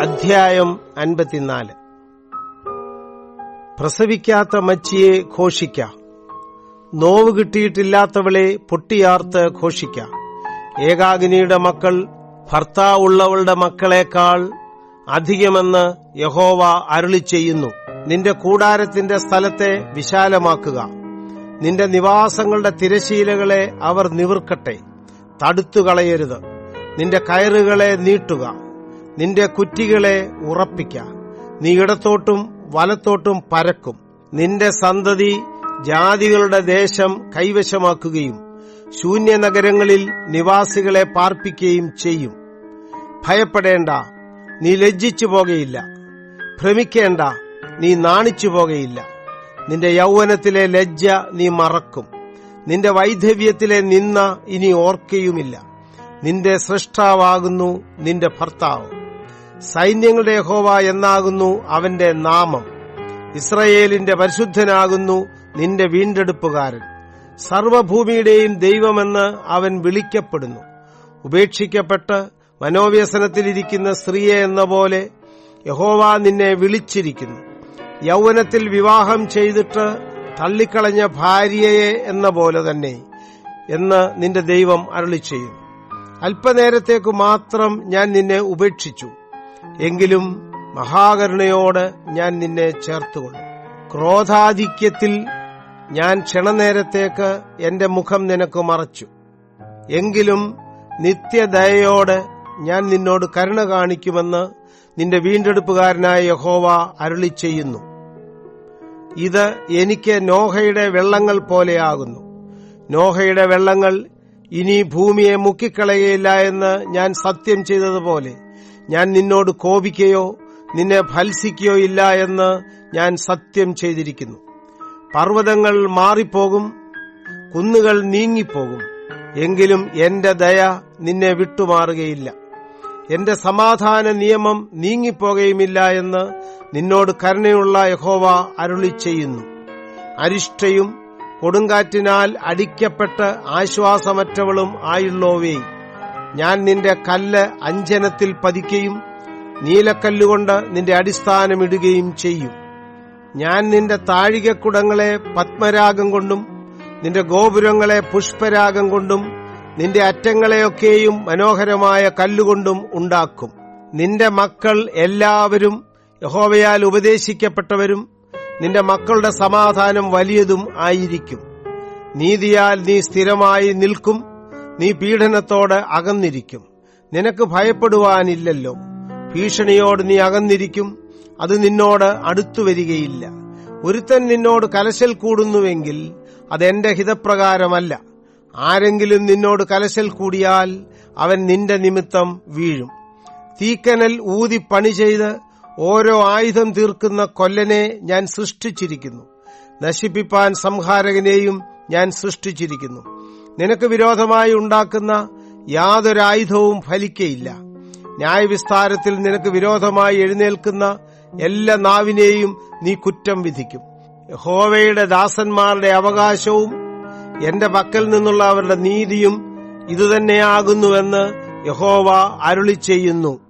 അധ്യായം അൻപത്തിനാല്. പ്രസവിക്കാത്ത മച്ചിയെ ഘോഷിക്ക. നോവ് കിട്ടിയിട്ടില്ലാത്തവളെ പൊട്ടിയാർത്ത് ഘോഷിക്ക. ഏകാഗിനിയുടെ മക്കൾ ഭർത്താവുള്ളവളുടെ മക്കളെക്കാൾ അധികമെന്ന് യഹോവ അരുളി ചെയ്യുന്നു. നിന്റെ കൂടാരത്തിന്റെ സ്ഥലത്തെ വിശാലമാക്കുക. നിന്റെ നിവാസങ്ങളുടെ തിരശീലകളെ അവർ നിവർക്കട്ടെ. തടുത്തുകളയരുത്. നിന്റെ കയറുകളെ നീട്ടുക. നിന്റെ കുറ്റികളെ ഉറപ്പിക്ക. നീ ഇടത്തോട്ടും വലത്തോട്ടും പരക്കും. നിന്റെ സന്തതി ജാതികളുടെ ദേശം കൈവശമാക്കുകയും ശൂന്യ നഗരങ്ങളിൽ നിവാസികളെ പാർപ്പിക്കുകയും ചെയ്യും. ഭയപ്പെടേണ്ട നീ ലജ്ജിച്ചു പോകയില്ല. ഭ്രമിക്കേണ്ട നീ നാണിച്ചു പോകയില്ല. നിന്റെ യൗവനത്തിലെ ലജ്ജ നീ മറക്കും. നിന്റെ വൈധവ്യത്തിലെ നിന്ന ഇനി ഓർക്കയുമില്ല. നിന്റെ സൃഷ്ടാവാകുന്നു നിന്റെ ഭർത്താവ്. സൈന്യങ്ങളുടെ യഹോവ എന്നാകുന്നു അവന്റെ നാമം. ഇസ്രയേലിന്റെ പരിശുദ്ധനാകുന്നു നിന്റെ വീണ്ടെടുപ്പുകാരൻ. സർവഭൂമിയുടെയും ദൈവമെന്ന് അവൻ വിളിക്കപ്പെടുന്നു. ഉപേക്ഷിക്കപ്പെട്ട് മനോവ്യസനത്തിലിരിക്കുന്ന സ്ത്രീയെ എന്ന പോലെ യഹോവ നിന്നെ വിളിച്ചിരിക്കുന്നു. യൗവനത്തിൽ വിവാഹം ചെയ്തിട്ട് തള്ളിക്കളഞ്ഞ ഭാര്യയെ എന്ന പോലെ തന്നെ എന്ന് നിന്റെ ദൈവം അരളി ചെയ്യുന്നു അല്പനേരത്തേക്കു മാത്രം ഞാൻ നിന്നെ ഉപേക്ഷിച്ചു. എങ്കിലും മഹാകരുണയോട് ഞാൻ നിന്നെ ചേർത്തുകൊള്ളു ക്രോധാധിക്യത്തിൽ ഞാൻ ക്ഷണനേരത്തേക്ക് എന്റെ മുഖം നിനക്ക് മറച്ചു. എങ്കിലും നിത്യദയോട് ഞാൻ നിന്നോട് കരുണ കാണിക്കുമെന്ന് നിന്റെ വീണ്ടെടുപ്പുകാരനായ യഹോവ അരുളി ചെയ്യുന്നു. ഇത് എനിക്ക് നോഹയുടെ വെള്ളങ്ങൾ പോലെയാകുന്നു. നോഹയുടെ വെള്ളങ്ങൾ ഇനി ഭൂമിയെ മുക്കിക്കളയയില്ല എന്ന് ഞാൻ സത്യം ചെയ്തതുപോലെ ഞാൻ നിന്നോട് കോപിക്കുകയോ നിന്നെ ഭത്സിക്കുകയോ ഇല്ല എന്ന് ഞാൻ സത്യം ചെയ്തിരിക്കുന്നു. പർവതങ്ങൾ മാറിപ്പോകും കുന്നുകൾ നീങ്ങിപ്പോകും. എങ്കിലും എന്റെ ദയ നിന്നെ വിട്ടുമാറുകയില്ല. എന്റെ സമാധാന നിയമം നീങ്ങിപ്പോകയുമില്ല എന്ന് നിന്നോട് കരുണയുള്ള യഹോവ അരുളി ചെയ്യുന്നു അരിഷ്ടയും കൊടുങ്കാറ്റിനാൽ അടിക്കപ്പെട്ട് ആശ്വാസമറ്റവളും ആയുള്ളോവേ. ഞാൻ നിന്റെ കല്ല് അഞ്ജനത്തിൽ പതിക്കുകയും നീലക്കല്ലുകൊണ്ട് നിന്റെ അടിസ്ഥാനമിടുകയും ചെയ്യും. ഞാൻ നിന്റെ താഴികക്കുടങ്ങളെ പത്മരാഗം കൊണ്ടും നിന്റെ ഗോപുരങ്ങളെ പുഷ്പരാഗം കൊണ്ടും നിന്റെ അറ്റങ്ങളെയൊക്കെയും മനോഹരമായ കല്ലുകൊണ്ടും ഉണ്ടാക്കും. നിന്റെ മക്കൾ എല്ലാവരും യഹോവയാൽ ഉപദേശിക്കപ്പെട്ടവരും നിന്റെ മക്കളുടെ സമാധാനം വലിയതും ആയിരിക്കും. നീതിയാൽ നീ സ്ഥിരമായി നിൽക്കും. നീ പീഡനത്തോട് അകന്നിരിക്കും. നിനക്ക് ഭയപ്പെടുവാനില്ലല്ലോ. ഭീഷണിയോട് നീ അകന്നിരിക്കും. അത് നിന്നോട് അടുത്തു വരികയില്ല. ഒരുത്തൻ നിന്നോട് കലശൽ കൂടുന്നുവെങ്കിൽ അതെന്റെ ഹിതപ്രകാരമല്ല. ആരെങ്കിലും നിന്നോട് കലശൽ കൂടിയാൽ അവൻ നിന്റെ നിമിത്തം വീഴും. തീക്കനൽ ഊതി പണി ചെയ്ത് ഓരോ ആയുധം തീർക്കുന്ന കൊല്ലനെ ഞാൻ സൃഷ്ടിച്ചിരിക്കുന്നു. നശിപ്പിപ്പാൻ സംഹാരകനെയും ഞാൻ സൃഷ്ടിച്ചിരിക്കുന്നു. നിനക്ക് വിരോധമായി ഉണ്ടാക്കുന്ന യാതൊരായുധവും ഫലിക്കയില്ല. ന്യായവിസ്താരത്തിൽ നിനക്ക് വിരോധമായി എഴുന്നേൽക്കുന്ന എല്ലാ നാവിനെയും നീ കുറ്റം വിധിക്കും. ഹോവയുടെ ദാസന്മാരുടെ അവകാശവും എന്റെ പക്കൽ നിന്നുള്ള അവരുടെ നീതിയും ഇതുതന്നെയാകുന്നുവെന്ന് യഹോവ അരുളി ചെയ്യുന്നു